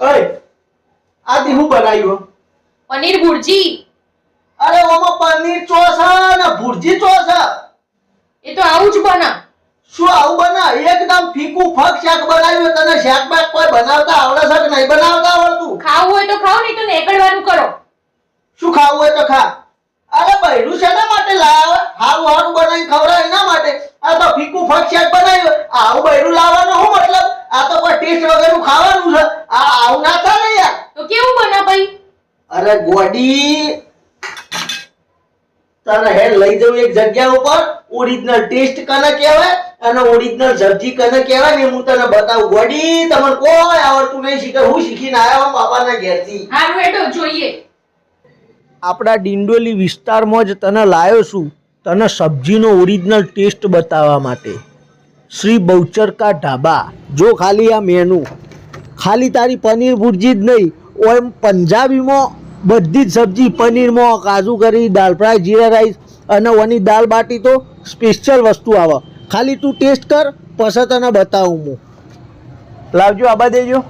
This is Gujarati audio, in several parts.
ઓય આ દી હું બનાવ્યું પનીર ભુરજી. અરે ઓમાં પનીર ચોસા ને ભુરજી ચોસા એ તો આવું જ બના. શું આવું બના? એકદમ ફીકું ફક શાક બનાવ્યું તને શાક બાક કોઈ બનાવતા આવડે છે કે નહીં બનાવતા આવડતું? ખાવું હોય તો ખાવ નહીં તો નેકળવાનું કરો. શું ખાવું હોય તો ખા. અરે બૈરું શેના માટે લાવે? હારું હારું બનાવી ખવડાવે એના માટે. આ તો ફીકું ફક શાક બનાવ્યું. આવું બૈરું લાવવાનો શું મતલબ આ તો કોઈ ટેસ્ટ વગરનું ખાવાનું છે આ આવું ના ચાલે યાર. તો કેવું બને ભાઈ? અરે ગોડી તને હે લઈ જવું એક જગ્યા ઉપર ઓરિજિનલ ટેસ્ટ કને કહેવાય અને ઓરિજિનલ સબ્જી કને કહેવાય ને હું તને બતાવું. ગોડી તમને કોઈ આવડતું નહીં શીખે. હું શીખીને આવ્યો બાપાના ઘેરથી. હારું હેડો જોઈએ. આપણા ડિંડોલી વિસ્તારમાં જ તને લાવ્યો છું તને સબ્જીનો ઓરિજિનલ ટેસ્ટ બતાવવા માટે. શ્રી બહુચરકા ઢાબા. જો ખાલી આ મેનુ ખાલી તારી પનીર ભુરજી જ નહીં ઓમ પંજાબીમાં બધી જ સબ્જી પનીરમાં કાજુ કરી દાળ ફ્રાય જીરા રાઈસ અને ઓની દાલ બાટી તો સ્પેશિયલ વસ્તુ આવે. ખાલી તું ટેસ્ટ કર પછી તને બતાવું હું. લાવજો આબા દેજો.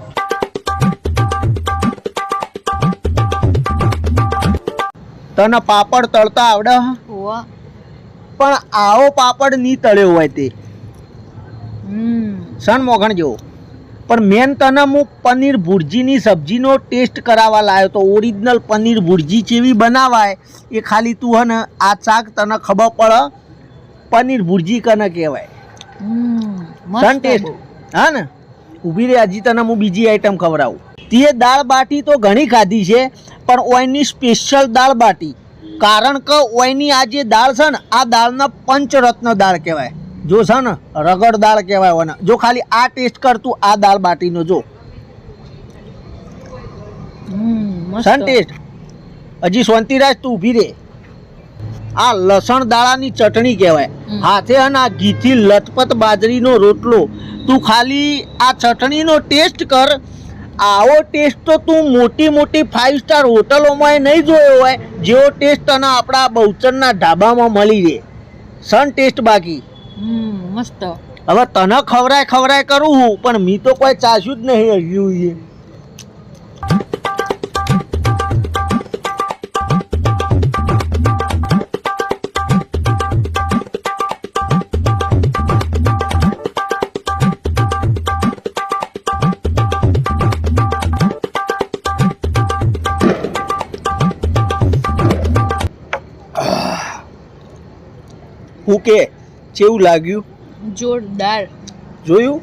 તને પાપડ તળતા આવડે પણ આવો પાપડ નહીં તળ્યો હોય તે. સન મોઘણ જેવો? પણ મેન તને હું પનીર ભુરજીની સબ્જીનો ટેસ્ટ કરાવવા લાવ્યો તો ઓરિજિનલ પનીર ભુરજી જેવી બનાવાય. એ ખાલી તું હે ને આ શાક તને ખબર પડે. પનીર ભુરજી કને કહેવાય. સન ટેસ્ટ હા ને? ઊભી રે હજી તને હું બીજી આઈટમ ખવડાવું. તે દાળ બાટી તો ઘણી ખાધી છે પણ ઓયની સ્પેશિયલ દાળ બાટી. કારણ કે ઓયની આ જે દાળ છે ને આ દાળના પંચરત્ન દાળ કહેવાય. જો છે ને રગડ દાળ કહેવાય ઓને. જો ખાલી આ ટેસ્ટ કરતું આ દાળ બાટીનો જો. સન ટેસ્ટ હજી શાંતિરાજ તું ઊભી રે. આ લસણ દાળાની ચટણી કહેવાય. હાથે અને આ ઘીથી લથપથ બાજરીનો રોટલો. તું ખાલી આ ચટણીનો ટેસ્ટ કર. આવો ટેસ્ટ તો તું મોટી મોટી ફાઇવ સ્ટાર હોટલોમાં નહીં જોયો હોય જેવો ટેસ્ટ તને આપણા બહુચરના ઢાબામાં મળી રહે. સન ટેસ્ટ બાકી? મસ્ત. હવે તને ખવરાય ખવરાય કરું હું પણ મી તો કોઈ ચાસ્યું જ નહીં હજુ એ હું કે કેવું લાગ્યું? જોરદાર. જોયું?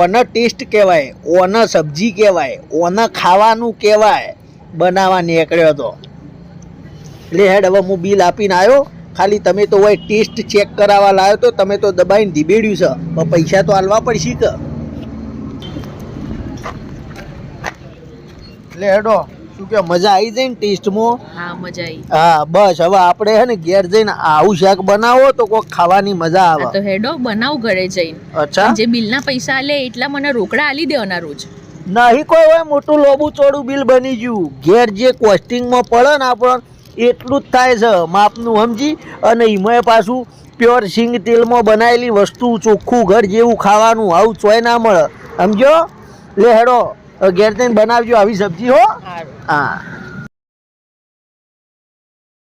ઓના ટેસ્ટ કહેવાય ઓના સબ્જી કહેવાય ઓના ખાવાનું કહેવાય. બનાવવા નીકળ્યો હતો. એટલે હેડ હવે હું બિલ આપીને આવ્યો ખાલી તમે તો હોય ટેસ્ટ ચેક કરાવવા લાવ્યો તો તમે તો દબાઈને ધીબેડ્યું છે. પણ પૈસા તો હાલવા પડશે કે એટલે હેડો. શું કે મજા આવી જાય ને ટેસ્ટમાં? હા મજા આવી હા બસ હવે આપણે હે ને ઘેર જઈને આવું શાક બનાવો તો કોઈ ખાવાની મજા આવે. તો હેડો બનાવ ઘરે જઈને. અચ્છા. જે બિલના પૈસા લે એટલા મને રોકડા આલી દેવાના રોજ નહીં કોઈ હોય મોટું લોબુ ચોડું બિલ બની ગયું. ઘેર જે કોસ્ટિંગમાં પડે ને આપણને એટલું જ થાય છે માપનું સમજી? અને એમાં પાછું પ્યોર સિંગ તેલમાં બનાવેલી વસ્તુ ચોખ્ખું ઘર જેવું ખાવાનું આવું ચોય ના મળે. સમજો લે હેડો. ઘેર બનાવજો આવી સબ્જી હો? હા.